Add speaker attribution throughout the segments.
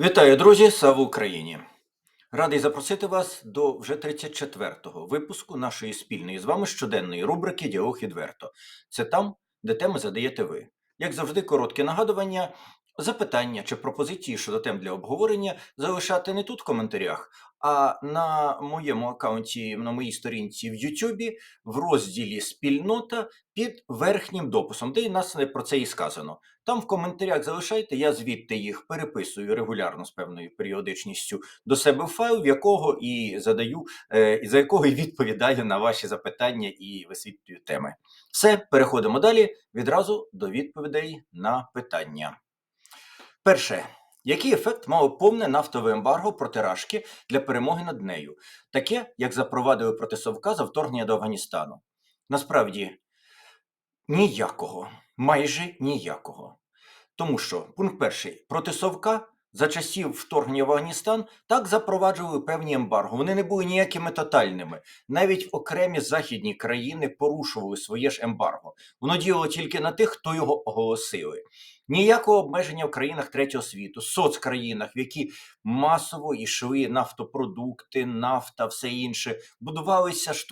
Speaker 1: Вітаю, друзі! Слава Україні! Радий запросити вас до вже 34-го випуску нашої спільної з вами щоденної рубрики Діалог відверто. Це там, де теми задаєте ви. Як завжди, коротке нагадування, запитання чи пропозиції щодо тем для обговорення залишати не тут в коментарях, а на моєму аккаунті, на моїй сторінці в Ютубі в розділі Спільнота під верхнім дописом, де нас про це і сказано. Там в коментарях залишайте, я звідти їх переписую регулярно з певною періодичністю до себе файл, в якого і задаю, е, за якого і відповідаю на ваші запитання і висвітлюю теми. Все, переходимо далі відразу до відповідей на питання. Перше. Який ефект мало повне нафтове ембарго проти Рашки для перемоги над нею, таке, як запровадили проти Совка за вторгнення до Афганістану? Насправді ніякого, майже ніякого. Тому що, пункт перший, проти Совка за часів вторгнення в Афганістан так запроваджували певні ембарго. Вони не були ніякими тотальними. Навіть окремі західні країни порушували своє ж ембарго. Воно діяло тільки на тих, хто його оголосили. Ніякого обмеження в країнах третього світу, соцкраїнах, в які масово йшли нафтопродукти, нафта, все інше, будувалися ж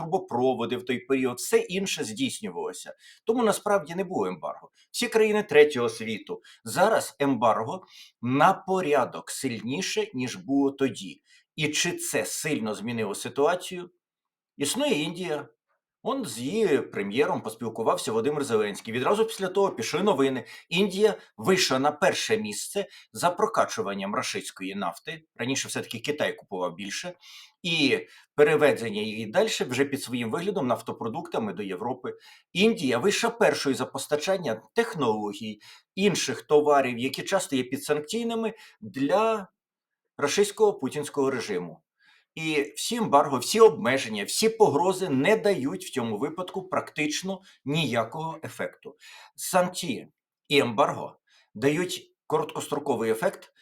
Speaker 1: в той період, все інше здійснювалося. Тому насправді не було ембарго. Всі країни третього світу зараз ембарго на порядок сильніше, ніж було тоді. І чи це сильно змінило ситуацію? Існує Індія. Он з її прем'єром поспілкувався Володимир Зеленський. Відразу після того пішли новини. Індія вийшла на перше місце за прокачуванням рашистської нафти. Раніше все-таки Китай купував більше, і переведення її далі вже під своїм виглядом нафтопродуктами до Європи. Індія вийшла першою за постачання технологій, інших товарів, які часто є підсанкційними для рашистського путінського режиму. І всі ембарго, всі обмеження, всі погрози не дають в цьому випадку практично ніякого ефекту. Санкції і ембарго дають короткостроковий ефект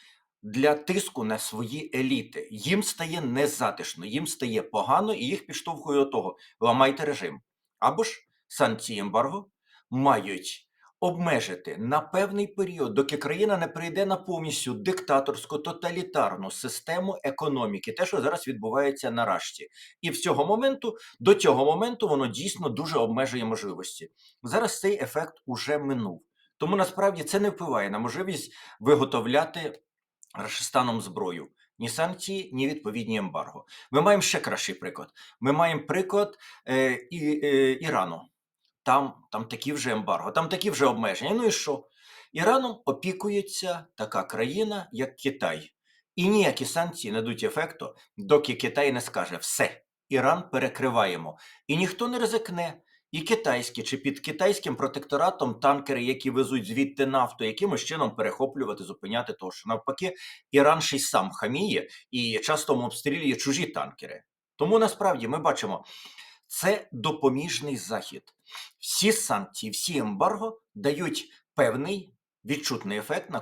Speaker 1: для тиску на свої еліти. Їм стає незатишно, їм стає погано, і їх підштовхує до того: ламайте режим. Або ж санкції ембарго мають обмежити на певний період, доки країна не прийде на повністю диктаторську тоталітарну систему економіки, те, що зараз відбувається на Рашці. І в цього моменту, до цього моменту, воно дійсно дуже обмежує можливості. Зараз цей ефект уже минув. Тому насправді це не впливає на можливість виготовляти Рашистаном зброю. Ні санкції, ні відповідні ембарго. Ми маємо ще кращий приклад. Ми маємо приклад е, і, е, Ірану там там такі вже ембарго, там такі вже обмеження. Ну і що? Іраном опікується така країна, як Китай. І ніякі санкції не дадуть ефекту, доки Китай не скаже все, Іран перекриваємо. І ніхто не ризикне. І китайські чи під китайським протекторатом танкери, які везуть звідти нафту, якимось чином перехоплювати, зупиняти, того що навпаки, Іран ще й сам хаміє і часто обстрілює чужі танкери. Тому насправді ми бачимо, це допоміжний захід. Всі санкції, всі ембарго дають певний відчутний ефект на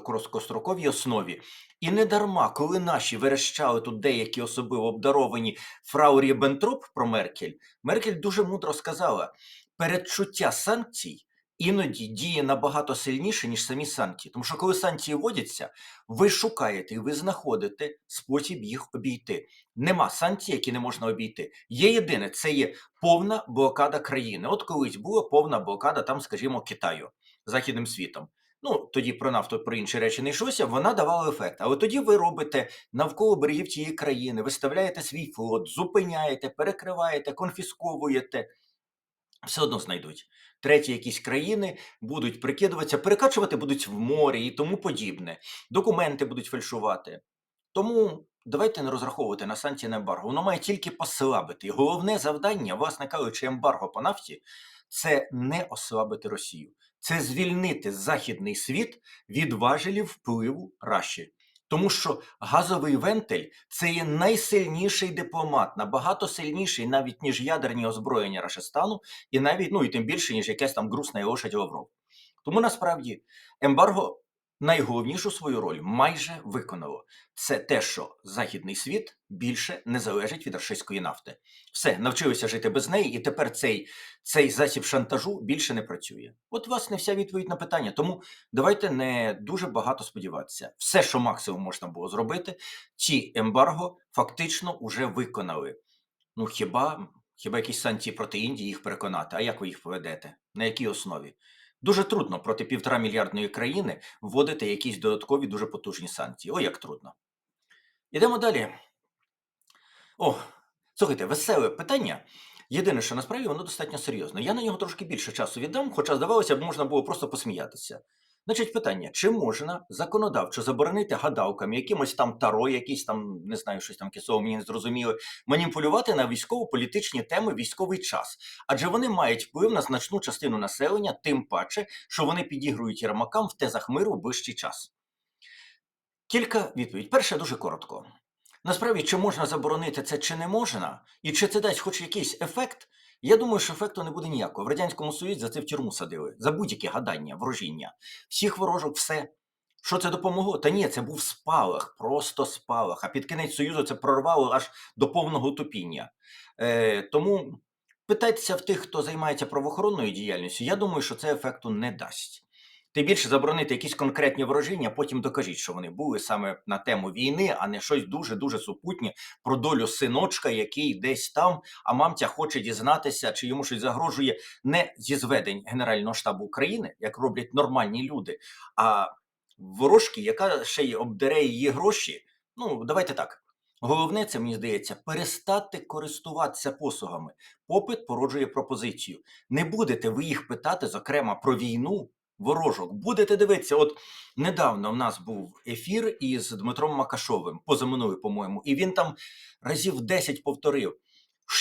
Speaker 1: короткостроковій основі. І не дарма, коли наші верещали тут деякі особливо обдаровані фрау Ріббентроп про Меркель, Меркель дуже мудро сказала: передчуття санкцій іноді діє набагато сильніше, ніж самі санкції. Тому що коли санкції вводяться, ви шукаєте і ви знаходите спосіб їх обійти. Нема санкцій, які не можна обійти. Є єдине, це є повна блокада країни. От колись була повна блокада, там, скажімо, Китаю західним світом. Ну, тоді про нафту, про інші речі не йшлося, вона давала ефект. Але тоді ви робите навколо берегів тієї країни, виставляєте свій флот, зупиняєте, перекриваєте, конфісковуєте все одно знайдуть. Треті якісь країни будуть прикидуватися, перекачувати будуть в морі і тому подібне. Документи будуть фальшувати. Тому давайте не розраховувати на санкції на ембарго. Воно має тільки послабити. І головне завдання, власне кажучи, ембарго по нафті це не ослабити Росію, це звільнити західний світ від важелів впливу Раші. Тому що газовий вентиль це є найсильніший дипломат, набагато сильніший навіть ніж ядерні озброєння Рашистану, і навіть ну і тим більше, ніж якесь там грусне лошадь Лавров. Тому насправді ембарго найголовнішу свою роль майже виконало. Це те, що західний світ більше не залежить від російської нафти. Все, навчилися жити без неї, і тепер цей, цей засіб шантажу більше не працює. От, власне, вся відповідь на питання. Тому давайте не дуже багато сподіватися. Все, що максимум можна було зробити, ці ембарго фактично вже виконали. Ну хіба, хіба якісь санкції проти Індії їх переконати? А як ви їх поведете? На якій основі? Дуже трудно проти півтора мільярдної країни вводити якісь додаткові дуже потужні санкції. О, як трудно. Ідемо далі. О, слухайте, веселе питання. Єдине, що насправді воно достатньо серйозне. Я на нього трошки більше часу віддам, хоча здавалося б, можна було просто посміятися. Значить, питання: чи можна законодавчо заборонити гадалкам, якимось там таро, якісь там, не знаю, щось там кисово мені не зрозуміли, маніпулювати на військово-політичні теми військовий час? Адже вони мають вплив на значну частину населення, тим паче, що вони підігрують єрмакам в тезах миру в ближчий час. Кілька відповідей. Перше, дуже коротко. Насправді, чи можна заборонити це, чи не можна, і чи це дасть хоч якийсь ефект, я думаю, що ефекту не буде ніякого. В Радянському Союзі за це в тюрму садили, за будь-які гадання, ворожіння. Всіх ворожок, все. Що це допомогло? Та ні, це був спалах, просто спалах. А під кінець Союзу це прорвало аж до повного тупіння. Е, тому питайтеся в тих, хто займається правоохоронною діяльністю. Я думаю, що це ефекту не дасть. Тим більше заборонити якісь конкретні ворожіння, потім докажіть, що вони були саме на тему війни, а не щось дуже-дуже супутнє про долю синочка, який десь там, а мамця хоче дізнатися, чи йому щось загрожує не зі зведень Генерального штабу України, як роблять нормальні люди, а ворожки, яка ще й обдере її гроші. Ну, давайте так. Головне, це мені здається, перестати користуватися послугами. Попит породжує пропозицію. Не будете ви їх питати, зокрема, про війну ворожок. Будете дивитися, от недавно в нас був ефір із Дмитром Макашовим, позаминулий, по-моєму, і він там разів 10 повторив.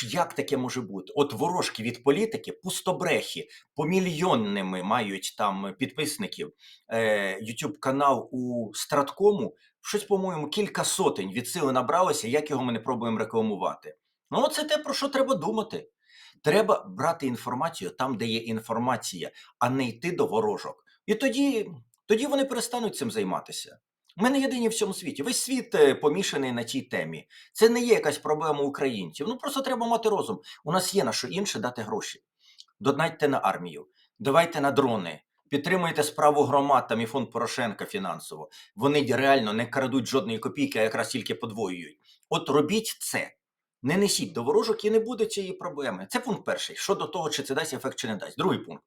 Speaker 1: Як таке може бути? От ворожки від політики, пустобрехи, помільйонними мають там підписників. Е, YouTube канал у Страткому, щось, по-моєму, кілька сотень від сили набралося, як його ми не пробуємо рекламувати. Ну, це те, про що треба думати. Треба брати інформацію там, де є інформація, а не йти до ворожок. І тоді, тоді вони перестануть цим займатися. Ми не єдині в цьому світі. Весь світ е, помішаний на цій темі. Це не є якась проблема українців. Ну просто треба мати розум. У нас є на що інше дати гроші. Донайте на армію, давайте на дрони. Підтримуйте справу громад там і фонд Порошенка фінансово. Вони реально не крадуть жодної копійки, а якраз тільки подвоюють. От робіть це. Не несіть до ворожок і не буде цієї проблеми. Це пункт перший. Щодо того, чи це дасть ефект, чи не дасть. Другий пункт.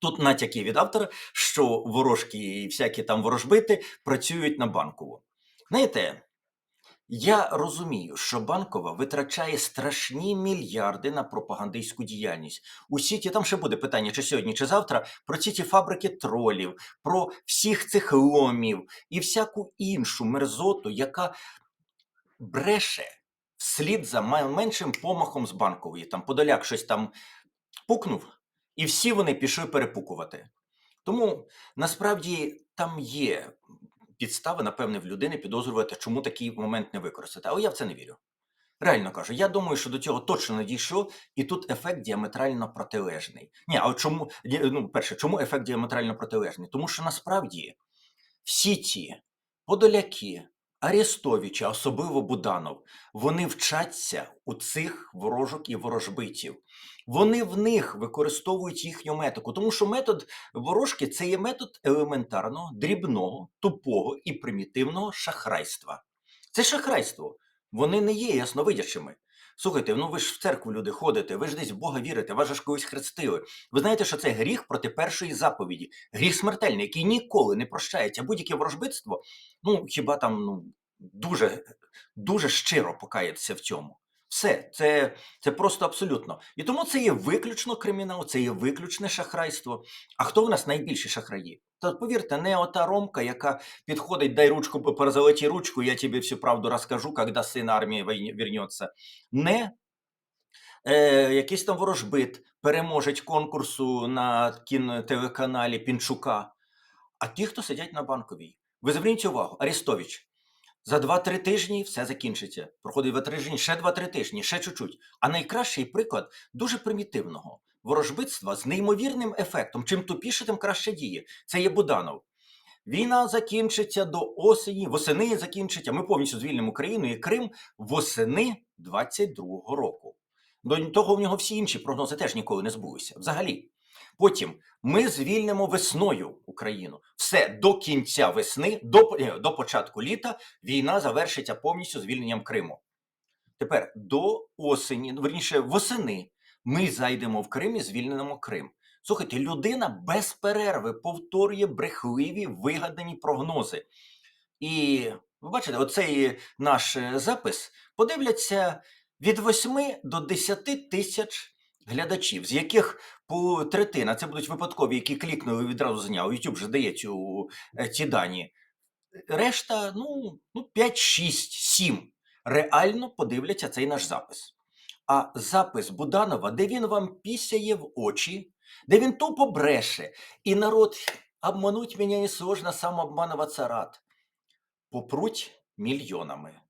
Speaker 1: Тут натяки від автора, що ворожки і всякі там ворожбити працюють на банкову. Знаєте, я розумію, що банкова витрачає страшні мільярди на пропагандистську діяльність. Усі ті, там ще буде питання, чи сьогодні, чи завтра, про ці ті фабрики тролів, про всіх цих ломів і всяку іншу мерзоту, яка бреше вслід за меншим помахом з банкової. Там Подоляк щось там пукнув, і всі вони пішли перепукувати. Тому насправді там є підстави, напевне, в людини підозрювати, чому такий момент не використати. Але я в це не вірю. Реально кажу, я думаю, що до цього точно не дійшло, і тут ефект діаметрально протилежний. Ні, а чому ну, перше, чому ефект діаметрально протилежний? Тому що насправді всі ті подоляки, Арестовича, особливо Буданов, вони вчаться у цих ворожок і ворожбитів. Вони в них використовують їхню метику, тому що метод ворожки це є метод елементарного, дрібного, тупого і примітивного шахрайства. Це шахрайство. Вони не є ясновидячими. Слухайте, ну ви ж в церкву люди ходите, ви ж десь в Бога вірите, вас ж когось хрестили. Ви знаєте, що це гріх проти першої заповіді, гріх смертельний, який ніколи не прощається. Будь-яке ворожбитство, ну хіба там ну, дуже, дуже щиро покаятися в цьому. Все, це, це просто абсолютно. І тому це є виключно кримінал, це є виключне шахрайство. А хто в нас найбільші шахраї? Та повірте, не ота Ромка, яка підходить, дай ручку, позолоті ручку, я тобі всю правду розкажу, коли син армії вернеться. Не е, якийсь там ворожбит, переможець конкурсу на кінотелеканалі Пінчука. А ті, хто сидять на банковій. Ви зверніть увагу, Арестович. За 2-3 тижні все закінчиться. Проходить 2 тижні, ще 2-3 тижні, ще чуть-чуть. А найкращий приклад дуже примітивного ворожбитства з неймовірним ефектом. Чим тупіше, тим краще діє. Це є Буданов. Війна закінчиться до осені, восени закінчиться. Ми повністю звільнимо Україну і Крим восени 22-го року. До того в нього всі інші прогнози теж ніколи не збулися. Взагалі. Потім ми звільнимо весною Україну. Все до кінця весни, до, е, до початку літа війна завершиться повністю звільненням Криму. Тепер до осені, верніше, восени ми зайдемо в Крим і звільнимо Крим. Слухайте, людина без перерви повторює брехливі вигадані прогнози. І ви бачите, оцей наш е, запис подивляться від 8 до 10 тисяч глядачів, з яких по третина це будуть випадкові, які клікнули і відразу зняв. YouTube же дає цю, е, ці дані. Решта, ну, ну 5, 6, 7 реально подивляться цей наш запис. А запис Буданова, де він вам пісяє в очі, де він тупо бреше, і народ обмануть мене не сложно, сам обмануватися рад. Попруть мільйонами.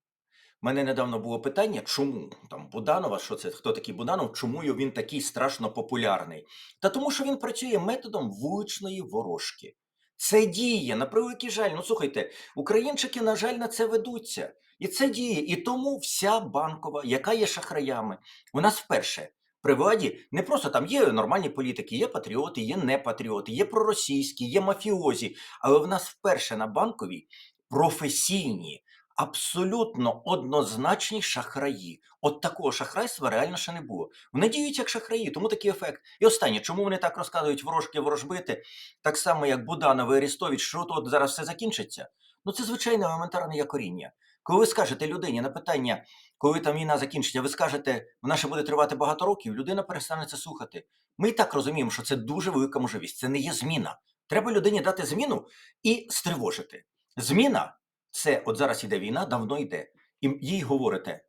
Speaker 1: Мене недавно було питання, чому там Буданова, що це, хто такий Буданов, чому він такий страшно популярний? Та тому, що він працює методом вуличної ворожки. Це діє, на превеликий жаль. Ну слухайте, українчики, на жаль, на це ведуться. І це діє. І тому вся банкова, яка є шахраями, у нас вперше при владі не просто там є нормальні політики, є патріоти, є непатріоти, є проросійські, є мафіозі, але в нас вперше на банковій професійні, абсолютно однозначні шахраї. От такого шахрайства реально ще не було. Вони діють як шахраї, тому такий ефект. І останнє, чому вони так розказують ворожки ворожбити, так само як Буданов і Арестович, що тут зараз все закінчиться? Ну це звичайне елементарне якоріння. Коли ви скажете людині на питання, коли там війна закінчиться, ви скажете, вона ще буде тривати багато років, людина перестане це слухати. Ми і так розуміємо, що це дуже велика можливість. Це не є зміна. Треба людині дати зміну і стривожити. Зміна це от зараз іде війна, давно йде. І їй говорите: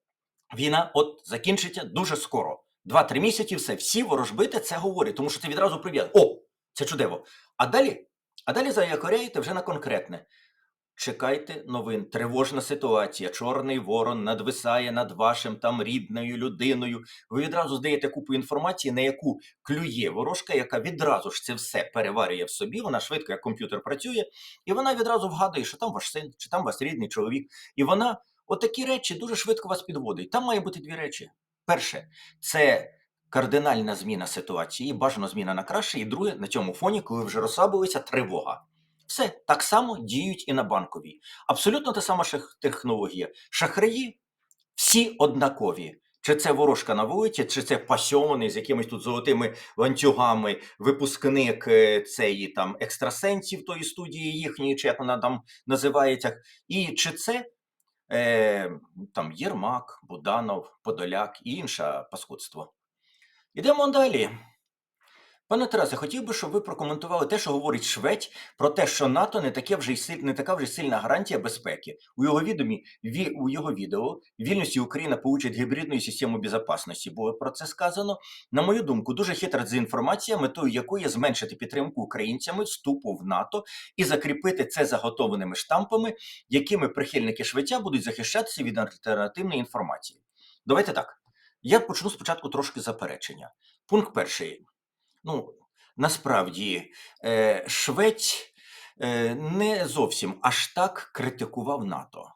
Speaker 1: війна от закінчиться дуже скоро. Два-три місяці, все, всі ворожбити це говорять, тому що це відразу прив'язує. О, це чудово. А далі, а далі заякоряєте вже на конкретне. Чекайте новин, тривожна ситуація. Чорний ворон надвисає над вашим там рідною людиною. Ви відразу здаєте купу інформації, на яку клює ворожка, яка відразу ж це все переварює в собі. Вона швидко, як комп'ютер працює, і вона відразу вгадує, що там ваш син, чи там ваш рідний чоловік. І вона отакі речі дуже швидко вас підводить. Там має бути дві речі. Перше, це кардинальна зміна ситуації, бажано зміна на краще. І друге, на цьому фоні, коли вже розслабилися, тривога. Все так само діють і на банковій. Абсолютно та сама технологія. Шахраї всі однакові. Чи це ворожка на вулиці, чи це пасьований з якимись тут золотими ланцюгами, випускник е, цієї там екстрасенсів тої студії їхньої, чи як вона там називається, і чи це е, там Єрмак, Буданов, Подоляк і інше паскудство. Ідемо далі. Пане Тарасе, хотів би, щоб ви прокоментували те, що говорить Швець про те, що НАТО не таке вже й не така вже сильна гарантія безпеки. У його відомі ві, у його відео вільності Україна получить гібридну систему безпечності. Бо про це сказано. На мою думку, дуже хитра дезінформація, метою якої є зменшити підтримку українцями вступу в НАТО і закріпити це заготованими штампами, якими прихильники Швеця будуть захищатися від альтернативної інформації. Давайте так. Я почну спочатку трошки заперечення. Пункт перший. Ну, насправді, шведь Швець е, не зовсім аж так критикував НАТО.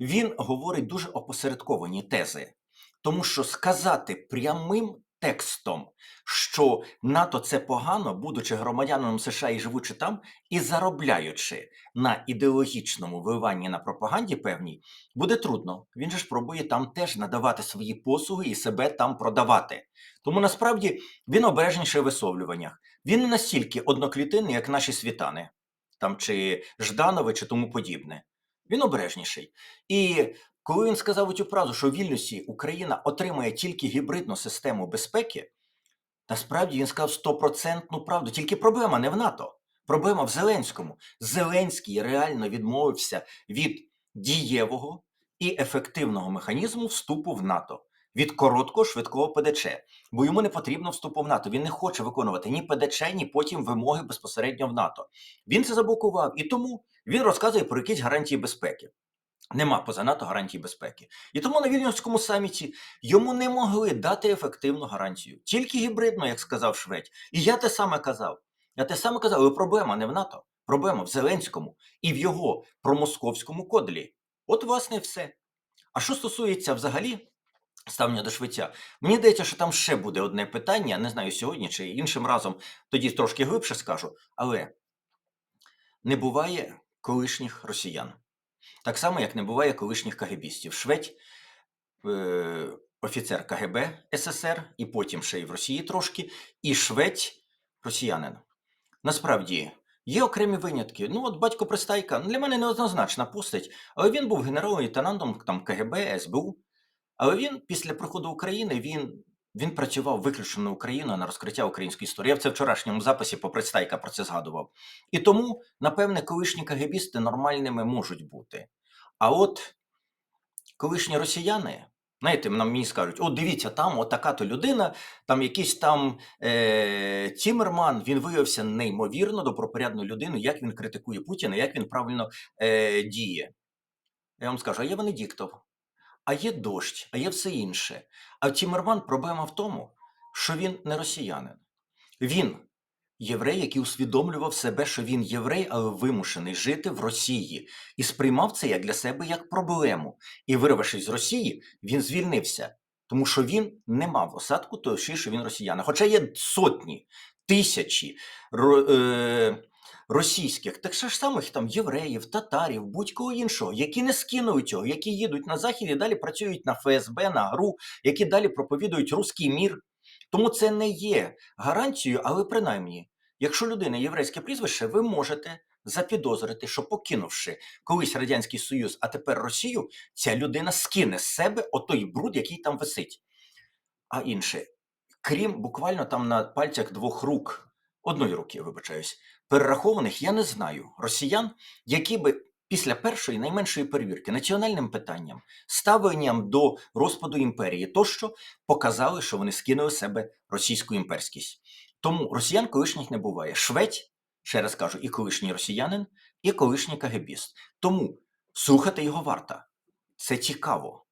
Speaker 1: Він говорить дуже опосередковані тези, тому що сказати прямим текстом, що НАТО це погано, будучи громадянином США і живучи там, і заробляючи на ідеологічному вливанні на пропаганді певній, буде трудно. Він же ж пробує там теж надавати свої послуги і себе там продавати. Тому насправді він обережніше в висловлюваннях. Він не настільки одноклітинний, як наші світани, там чи Жданови, чи тому подібне. Він обережніший. І коли він сказав цю фразу, що в вільності Україна отримає тільки гібридну систему безпеки, насправді він сказав стопроцентну правду. Тільки проблема не в НАТО. Проблема в Зеленському. Зеленський реально відмовився від дієвого і ефективного механізму вступу в НАТО. Від короткого швидкого ПДЧ, бо йому не потрібно вступу в НАТО. Він не хоче виконувати ні ПДЧ, ні потім вимоги безпосередньо в НАТО. Він це заблокував, і тому він розказує про якісь гарантії безпеки. Нема поза НАТО гарантій безпеки. І тому на Вільнюському саміті йому не могли дати ефективну гарантію. Тільки гібридно, як сказав Шведь. І я те саме казав. Я те саме казав, але проблема не в НАТО. Проблема в Зеленському і в його промосковському кодлі. От, власне, все. А що стосується взагалі ставлення до швеця, мені здається, що там ще буде одне питання, не знаю сьогодні чи іншим разом, тоді трошки глибше скажу, але не буває колишніх росіян. Так само, як не буває колишніх кагебістів. Шведь, е, офіцер КГБ СССР, і потім ще й в Росії трошки, і шведь росіянин. Насправді, є окремі винятки. Ну, от батько Пристайка для мене неоднозначна постать, але він був генерал-лейтенантом там, КГБ, СБУ. Але він після приходу України він, він працював виключно на Україну на розкриття української історії. Я в це вчорашньому записі по Пристайка про це згадував. І тому, напевне, колишні КГБісти нормальними можуть бути. А от колишні росіяни, знаєте, нам мені скажуть: от дивіться, там от така то людина, там якийсь там е- Тімерман, він виявився неймовірно добропорядною людиною, як він критикує Путіна, як він правильно е- діє. Я вам скажу, а є Венедіктов, а є дощ, а є все інше. А Тімерман проблема в тому, що він не росіянин. Він єврей, який усвідомлював себе, що він єврей, але вимушений жити в Росії, і сприймав це як для себе як проблему. І, вирвавшись з Росії, він звільнився, тому що він не мав осадку того, що він росіянин. Хоча є сотні, тисячі ро- е, російських, так ж самих там євреїв, татарів, будь-кого іншого, які не скинують його, які їдуть на захід і далі працюють на ФСБ, на ГРУ, які далі проповідують руський мір. Тому це не є гарантією, але принаймні, якщо людина єврейське прізвище, ви можете запідозрити, що покинувши колись Радянський Союз, а тепер Росію, ця людина скине з себе отой бруд, який там висить. А інше, крім буквально там на пальцях двох рук, одної руки, вибачаюсь, перерахованих, я не знаю росіян, які би після першої найменшої перевірки національним питанням, ставленням до розпаду імперії тощо показали, що вони скинули себе російську імперськість. Тому росіян колишніх не буває. Шведь, ще раз кажу, і колишній росіянин, і колишній кагебіст. Тому слухати його варто. Це цікаво.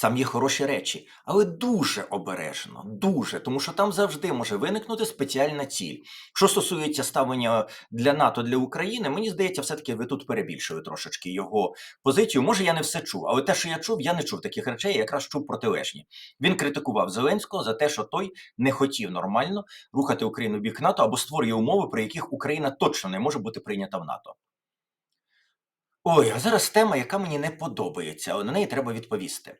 Speaker 1: Там є хороші речі, але дуже обережно, дуже, тому що там завжди може виникнути спеціальна ціль. Що стосується ставлення для НАТО для України, мені здається, все-таки ви тут перебільшили трошечки його позицію. Може, я не все чув, але те, що я чув, я не чув таких речей, я якраз чув протилежні. Він критикував Зеленського за те, що той не хотів нормально рухати Україну в бік НАТО або створює умови, при яких Україна точно не може бути прийнята в НАТО. Ой, а зараз тема, яка мені не подобається, але на неї треба відповісти.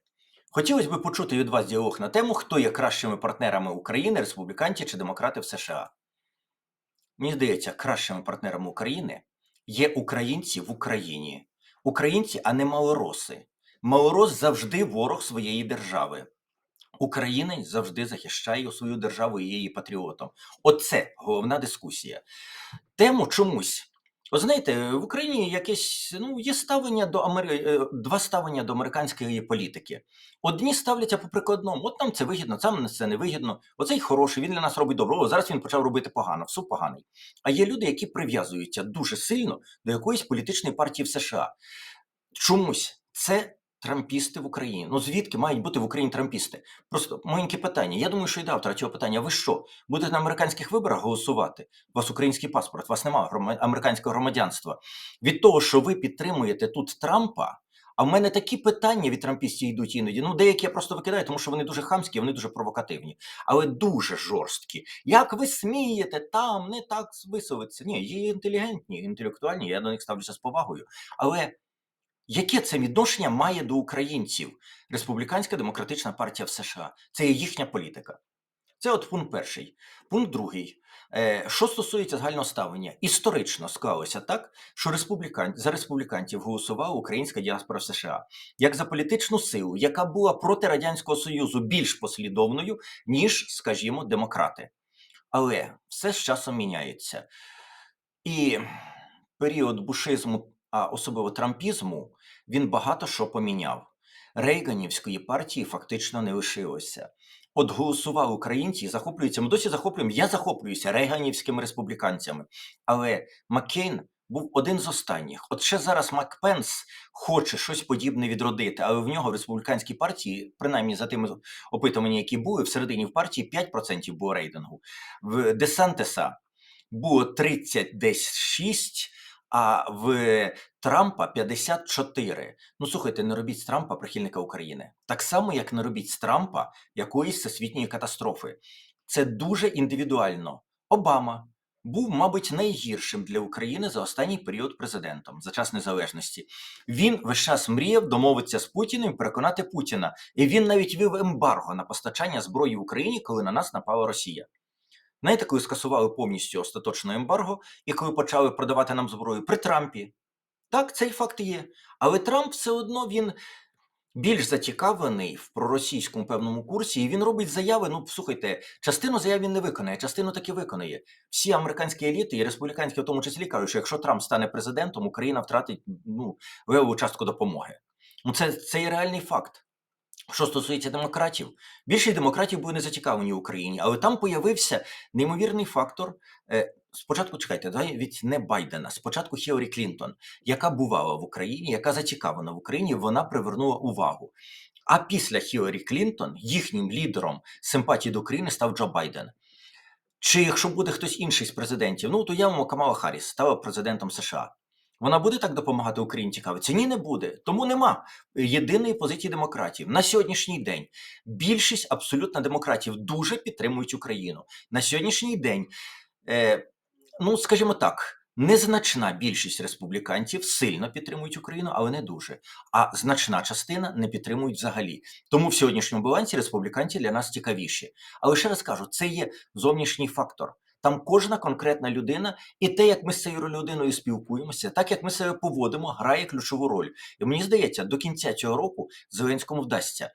Speaker 1: Хотілося б почути від вас діалог на тему, хто є кращими партнерами України, республіканці чи демократи в США. Мені здається, кращими партнерами України є українці в Україні. Українці, а не малороси. Малорос завжди ворог своєї держави. Українець завжди захищає свою державу і її патріотом. Оце головна дискусія. Тему чомусь. Ви знаєте, в Україні якесь ну є ставлення до Амери... е, два ставлення до американської політики. Одні ставляться по прикладному, от нам це вигідно, там це не вигідно. Оцей хороший, він для нас робить добро. О, зараз він почав робити погано, все поганий. А є люди, які прив'язуються дуже сильно до якоїсь політичної партії в США. Чомусь це трампісти в Україні. Ну звідки мають бути в Україні трампісти? Просто маленьке питання. Я думаю, що і до автора цього питання. Ви що, будете на американських виборах голосувати? У вас український паспорт, у вас немає американського громадянства. Від того, що ви підтримуєте тут Трампа. А в мене такі питання від трампістів йдуть іноді. Ну, деякі я просто викидаю, тому що вони дуже хамські, вони дуже провокативні, але дуже жорсткі. Як ви смієте там не так висловитися? Ні, є інтелігентні, інтелектуальні, я до них ставлюся з повагою. Але Яке це відношення має до українців Республіканська демократична партія в США? Це їхня політика. Це от пункт перший. Пункт другий. Е, Що стосується загального ставлення, історично склалося так, що республікан... за республікантів голосувала українська діаспора в США як за політичну силу, яка була проти Радянського Союзу більш послідовною, ніж, скажімо, демократи. Але все з часом міняється. І період бушизму, особливо трампізму, він багато що поміняв. Рейганівської партії фактично не лишилося. От голосували українці і захоплюються. Ми досі захоплюємо. Я захоплююся рейганівськими республіканцями. Але Маккейн був один з останніх. От ще зараз Макпенс хоче щось подібне відродити, але в нього в республіканській партії, принаймні за тими опитуваннями, які були, всередині в партії 5% було рейтингу. В Десантеса було 30 десь 6, а в Трампа 54. Ну слухайте, не робіть з Трампа прихильника України. Так само, як не робіть з Трампа якоїсь всесвітньої катастрофи. Це дуже індивідуально. Обама був, мабуть, найгіршим для України за останній період президентом за час незалежності. Він весь час мріяв домовитися з Путіним, переконати Путіна. І він навіть вів ембарго на постачання зброї Україні, коли на нас напала Росія. Знаєте, коли скасували повністю остаточно ембарго, і коли почали продавати нам зброю при Трампі. Так, цей факт є. Але Трамп все одно він більш зацікавлений в проросійському певному курсі, і він робить заяви. Ну, слухайте, частину заяв він не виконає, частину таки виконає. Всі американські еліти і республіканські, в тому числі, кажуть, що якщо Трамп стане президентом, Україна втратить ну, левову частку допомоги. Ну, це, це є реальний факт. Що стосується демократів, більшість демократів були не зацікавлені в Україні, але там появився неймовірний фактор. е, Спочатку чекайте, давай від не Байдена, спочатку Хіларі Клінтон, яка бувала в Україні, яка зацікавлена в Україні, вона привернула увагу. А після Хіларі Клінтон їхнім лідером симпатії до України став Джо Байден. Чи якщо буде хтось інший з президентів, ну то явно Камала Харріс стала президентом США. Вона буде так допомагати Україні цікавитися? Ні, не буде. Тому нема єдиної позиції демократів. На сьогоднішній день більшість абсолютно демократів дуже підтримують Україну. На сьогоднішній день, е, ну скажімо так, незначна більшість республіканців сильно підтримують Україну, але не дуже. А значна частина не підтримують взагалі. Тому в сьогоднішньому балансі республіканці для нас цікавіші. Але ще раз кажу, це є зовнішній фактор. Там кожна конкретна людина, і те, як ми з цією людиною спілкуємося, так як ми себе поводимо, грає ключову роль. І мені здається, до кінця цього року Зеленському вдасться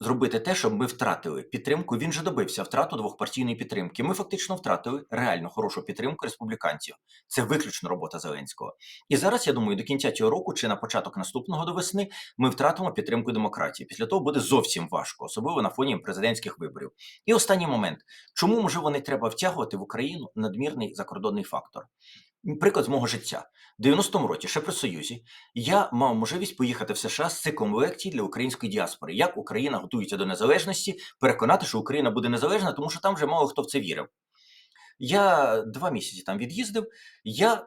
Speaker 1: зробити те, щоб ми втратили підтримку. Він же добився втрату двохпартійної підтримки. Ми фактично втратили реально хорошу підтримку республіканців. Це виключно робота Зеленського. І зараз я думаю, до кінця цього року чи на початок наступного до весни ми втратимо підтримку демократії. Після того буде зовсім важко, особливо на фоні президентських виборів. І останній момент, чому можливо не треба втягувати в Україну надмірний закордонний фактор? Приклад з мого життя. В 90-му році, ще при Союзі, я мав можливість поїхати в США з циклом лекцій для української діаспори, як Україна готується до незалежності, переконати, що Україна буде незалежна, тому що там вже мало хто в це вірив. Я два місяці там від'їздив. Я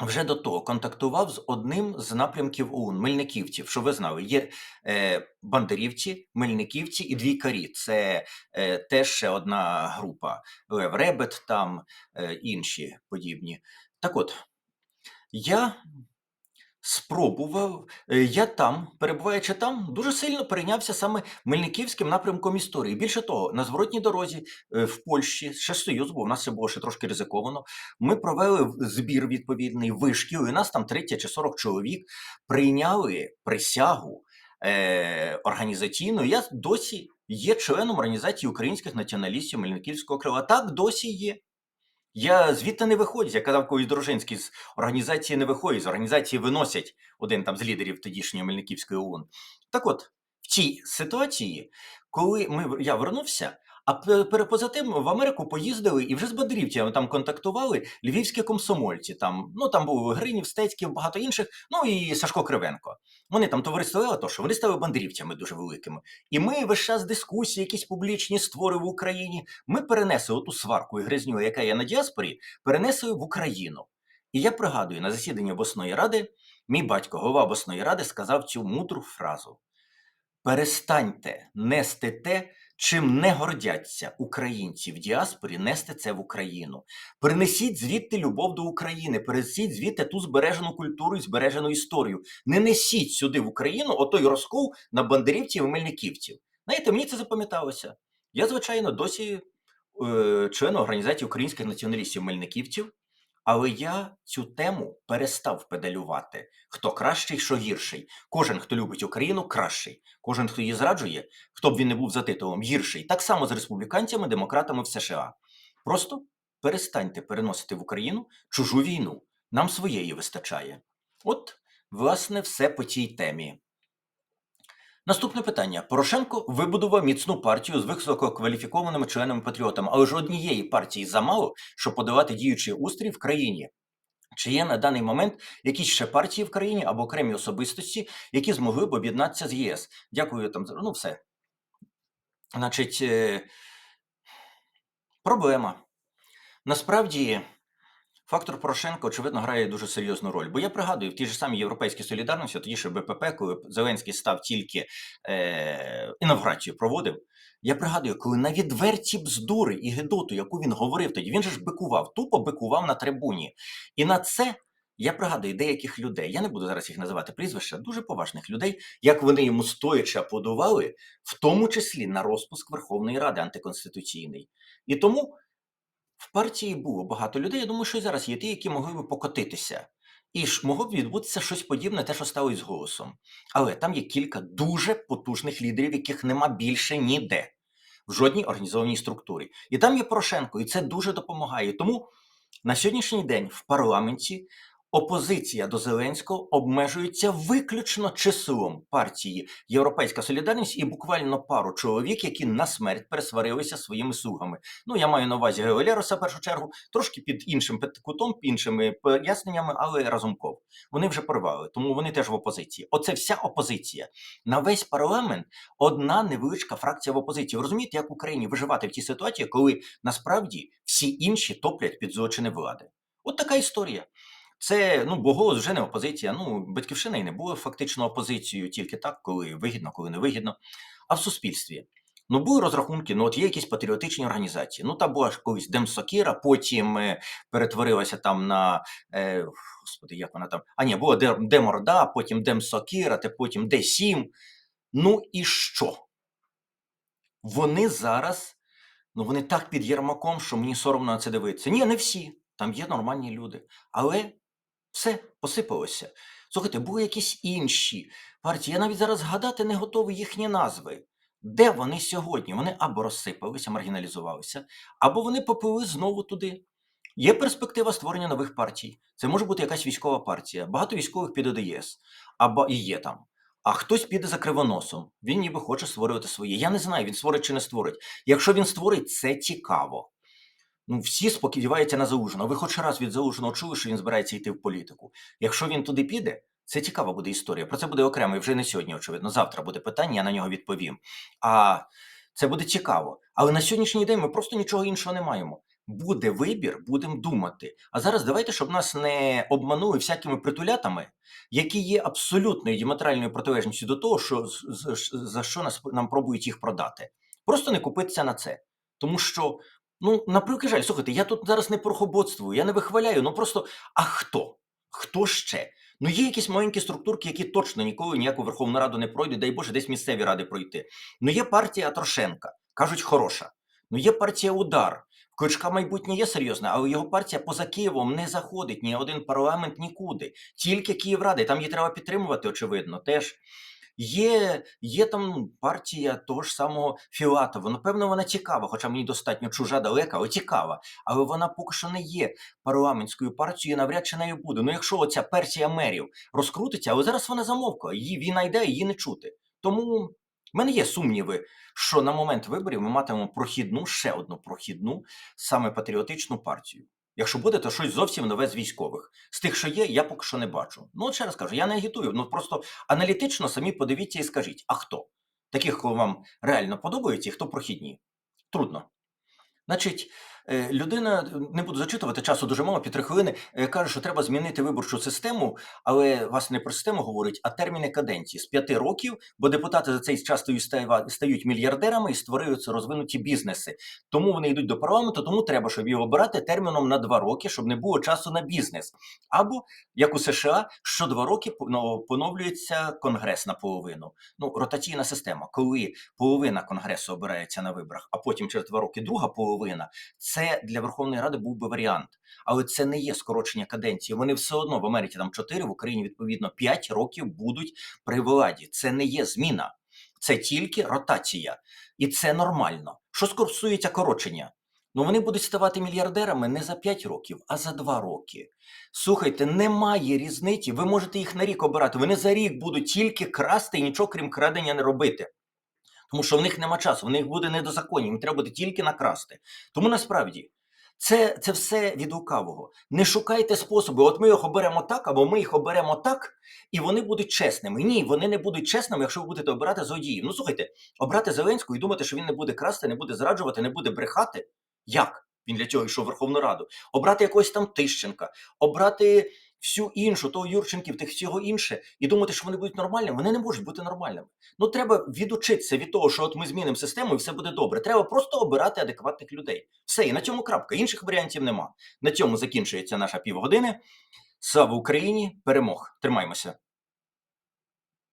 Speaker 1: вже до того контактував з одним з напрямків ОУН, Мельниківців. Що ви знали, є е, бандерівці, Мельниківці і двійкарі. Це е, теж ще одна група. Лев Ребет, там е, інші подібні. Так от, я спробував, е, я там, перебуваючи там, дуже сильно перейнявся саме Мельниківським напрямком історії. Більше того, на зворотній дорозі е, в Польщі, ще Союз, бо в нас це було ще трошки ризиковано. Ми провели збір відповідний вишкіл, і нас там 30 чи 40 чоловік прийняли присягу е, організаційну. Я досі є членом організації українських націоналістів Мельниківського крила. Так, досі є. Я звідти не виходжу. Я казав колись Дружинський з організації не виходять, з організації виносять один там з лідерів тодішньої Мельниківської ОУН. Так от, в цій ситуації, коли ми, я вернувся, а пе- поза тим в Америку поїздили і вже з бадрівцями там контактували львівські комсомольці. Там, ну, там був Гринів, Стецький, багато інших, ну і Сашко Кривенко. Вони там товариствували, то що вони стали бандерівцями дуже великими. І ми весь час дискусії, якісь публічні створи в Україні. Ми перенесли оту сварку і гризню, яка є на діаспорі, перенесли в Україну. І я пригадую, на засіданні обласної ради мій батько, голова обласної ради, сказав цю мудру фразу: перестаньте нести те, чим не гордяться українці в діаспорі, нести це в Україну. Принесіть звідти любов до України, перенесіть звідти ту збережену культуру і збережену історію. Не несіть сюди в Україну отой розкол на бандерівців і мельниківців. Знаєте, мені це запам'яталося. Я, звичайно, досі е, член організації українських націоналістів мельниківців, але я цю тему перестав педалювати. Хто кращий, що гірший. Кожен, хто любить Україну, кращий. Кожен, хто її зраджує, хто б він не був за титулом, гірший. Так само з республіканцями, демократами в США. Просто перестаньте переносити в Україну чужу війну. Нам своєї вистачає. От, власне, все по цій темі. Наступне питання. Порошенко вибудував міцну партію з висококваліфікованими членами патріотами, але ж однієї партії замало, щоб подавати діючий устрій в країні. Чи є на даний момент якісь ще партії в країні або окремі особистості, які змогли б об'єднатися з ЄС? Дякую там за ну все. Значить, е, проблема. Насправді, Фактор Порошенка, очевидно, грає дуже серйозну роль. Бо я пригадую, в тій ж самій європейській солідарності, тоді ще БПП, коли Зеленський став тільки е, інавгурацію проводив. Я пригадую, коли на відверті бздури і гидоту, яку він говорив тоді, він же ж бикував, тупо бикував на трибуні. І на це я пригадую деяких людей, я не буду зараз їх називати прізвища, дуже поважних людей, як вони йому стоячи аплодували, в тому числі на розпуск Верховної Ради антиконституційний. І тому в партії було багато людей. Я думаю, що і зараз є ті, які могли би покотитися. І ж могло б відбутися щось подібне, те, що стало з голосом. Але там є кілька дуже потужних лідерів, яких нема більше ніде в жодній організованій структурі. І там є Порошенко, і це дуже допомагає. Тому на сьогоднішній день в парламенті опозиція до Зеленського обмежується виключно числом партії Європейська Солідарність і буквально пару чоловік, які на смерть пересварилися своїми слугами. Ну я маю на увазі Геолероса в першу чергу, трошки під іншим кутом, іншими поясненнями, але разумков. Вони вже порвали, тому вони теж в опозиції. Оце вся опозиція. На весь парламент одна невеличка фракція в опозиції. Ви розумієте, як Україні виживати в тій ситуації, коли насправді всі інші топлять під злочини влади? От така історія. Це ну бо голос вже не опозиція. Ну батьківщина і не була фактично опозицією, тільки так, коли вигідно, коли не вигідно. А в суспільстві. Ну, були розрахунки, ну от є якісь патріотичні організації. Ну, та була ж колись Демсокіра, потім е, перетворилася там на е, господи, як вона там. А ні, була Деморда, потім Демсокіра, та потім Д7. Ну і що? Вони зараз, ну вони так під Єрмаком, що мені соромно на це дивитися. Ні, не всі. Там є нормальні люди. Але все посипалося. Слухайте, були якісь інші партії. Я навіть зараз згадати не готовий їхні назви. Де вони сьогодні? Вони або розсипалися, маргіналізувалися, або вони попили знову туди. Є перспектива створення нових партій. Це може бути якась військова партія. Багато військових піде до ЄС, або і є там. А хтось піде за кривоносом. Він ніби хоче створювати своє. Я не знаю, він створить чи не створить. Якщо він створить, це цікаво. Ну, всі сподіваються на Залужного. Ви хоч раз від Залужного чули, що він збирається йти в політику. Якщо він туди піде, це цікава буде історія. Про це буде окремо, і вже не сьогодні, очевидно. Завтра буде питання, я на нього відповім. А це буде цікаво. Але на сьогоднішній день ми просто нічого іншого не маємо. Буде вибір, будемо думати. А зараз давайте, щоб нас не обманули всякими притулятами, які є абсолютною діаметральною протилежністю до того, що за що нас нам пробують їх продати. Просто не купитися на це. Тому що Ну, на превеликий жаль, слухайте, я тут зараз не порохоботствую, я не вихваляю, ну просто а хто? Хто ще? Ну, є якісь маленькі структурки, які точно ніколи ніяку Верховну Раду не пройдуть, дай Боже, десь місцеві ради пройти. Ну, є партія Трошенка, кажуть, хороша. Ну, є партія Удар. Кличка майбутнє є серйозне, але його партія поза Києвом не заходить ні один парламент нікуди. Тільки Київради, там її треба підтримувати, очевидно, теж. Є, є там партія того ж самого Філатова. Напевно, вона цікава, хоча мені достатньо чужа далека, але цікава. Але вона поки що не є парламентською партією, і навряд чи нею буде. Ну, якщо оця Персія мерів розкрутиться, але зараз вона замовкла, її війна йде, її не чути. Тому в мене є сумніви, що на момент виборів ми матимемо прохідну, ще одну прохідну, саме патріотичну партію. Якщо буде, то щось зовсім нове з військових. З тих, що є, я поки що не бачу. Ну, от ще раз кажу, я не агітую, ну просто аналітично самі подивіться і скажіть, а хто? Таких, кого вам реально подобаються, і хто прохідні? Трудно. Значить, людина, не буду зачитувати, часу дуже мало, півтори хвилини, е, каже, що треба змінити виборчу систему, але вас не про систему говорить, а терміни каденції з п'яти років, бо депутати за цей час стають- мільярдерами і створюються розвинуті бізнеси. Тому вони йдуть до парламенту, тому треба, щоб його обирати терміном на два роки, щоб не було часу на бізнес. Або, як у США, що два роки поно- поновлюється конгрес наполовину. Ну, ротаційна система, коли половина конгресу обирається на виборах, а потім через два роки друга половина. Це для Верховної Ради був би варіант, але це не є скорочення каденції. Вони все одно в Америці там 4, в Україні відповідно 5 років будуть при владі. Це не є зміна, це тільки ротація, і це нормально. Що стосується корочення? Ну вони будуть ставати мільярдерами не за 5 років, а за 2 роки. Слухайте, немає різниці. Ви можете їх на рік обирати. Вони за рік будуть тільки красти і нічого крім крадення не робити. Тому що в них нема часу, в них буде недозаконні, їм треба буде тільки накрасти. Тому насправді це, це все від лукавого. Не шукайте способи, от ми їх оберемо так, або ми їх оберемо так, і вони будуть чесними. Ні, вони не будуть чесними, якщо ви будете обирати злодіїв. Ну слухайте, обрати Зеленську і думати, що він не буде красти, не буде зраджувати, не буде брехати. Як? Він для цього йшов в Верховну Раду. Обрати якогось там Тищенка, обрати всю іншу, того Юрченків, тих всього інше, і думати, що вони будуть нормальними. Вони не можуть бути нормальними. Ну треба відучитися від того, що от ми змінимо систему і все буде добре. Треба просто обирати адекватних людей. Все, і на цьому крапка. Інших варіантів нема. На цьому закінчується наша півгодини. Слава Україні! Перемог! Тримаймося!